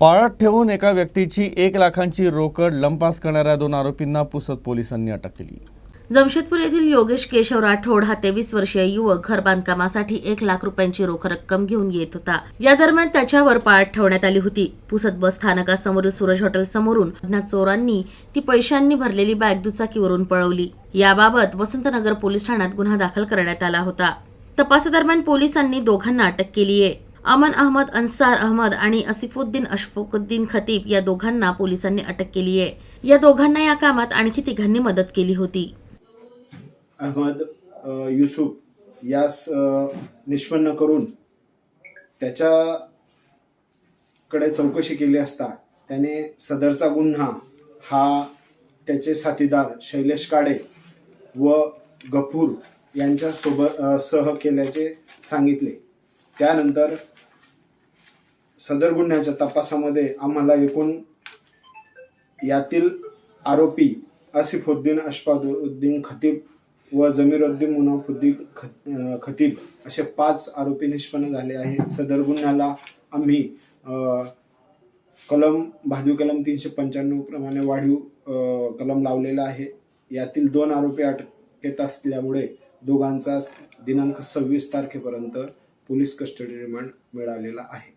पाळत ठेवून एका व्यक्तीची एक लाखांची रोकड लंपास करणाऱ्या दोन आरोपींना पुसद पोलिसांनी अटक केली. जमशेदपूर येथील योगेश केशव राठोड हा तेवीस वर्षीय युवक घर बांधकामासाठी एक लाख रुपयांची रोख रक्कम घेऊन येत होता. या दरम्यान त्याच्यावर पाळत ठेवण्यात आली होती. पुसद बस स्थानकासमोरील सूरज हॉटेल समोरून अज्ञात चोरांनी ती पैशांनी भरलेली बॅग दुचाकीवरून पळवली. याबाबत वसंतनगर पोलीस ठाण्यात गुन्हा दाखल करण्यात आला होता. तपासादरम्यान पोलिसांनी दोघांना अटक केली आहे अमन अहमद अन्सार अहमद आणि असिफुद्दीन अशफुकुद्दीन खतीब या दोघांना पोलिसांनी अटक केली आहे. या दोघांना या कामात आणखी तिघांनी मदत केली होती. अहमद युसुफ यास निष्पन्न करून त्याच्याकडे चौकशी केली असता त्याने सदरचा गुन्हा हा त्याचे साथीदार शैलेश काळे व गफूर यांच्या सोबत सह केल्याचे सांगितले. त्यानंतर सदर गुन्ह्याच्या तपासामध्ये आम्हाला एकूण यातील आरोपी आसिफुद्दीन अशफादुद्दीन खतीब व जमीरुद्दीन मुनाफुद्दीन ख खतीब असे पाच आरोपी निष्पन्न झाले आहेत. सदर गुन्ह्याला आम्ही कलम भादवी कलम तीनशे पंच्याण्णव प्रमाणे वाढीव कलम लावलेला आहे. यातील दोन आरोपी अटकेत असल्यामुळे दोघांचा दिनांक सव्वीस तारखेपर्यंत पोलीस कस्टडी रिमांड मिळालेला आहे.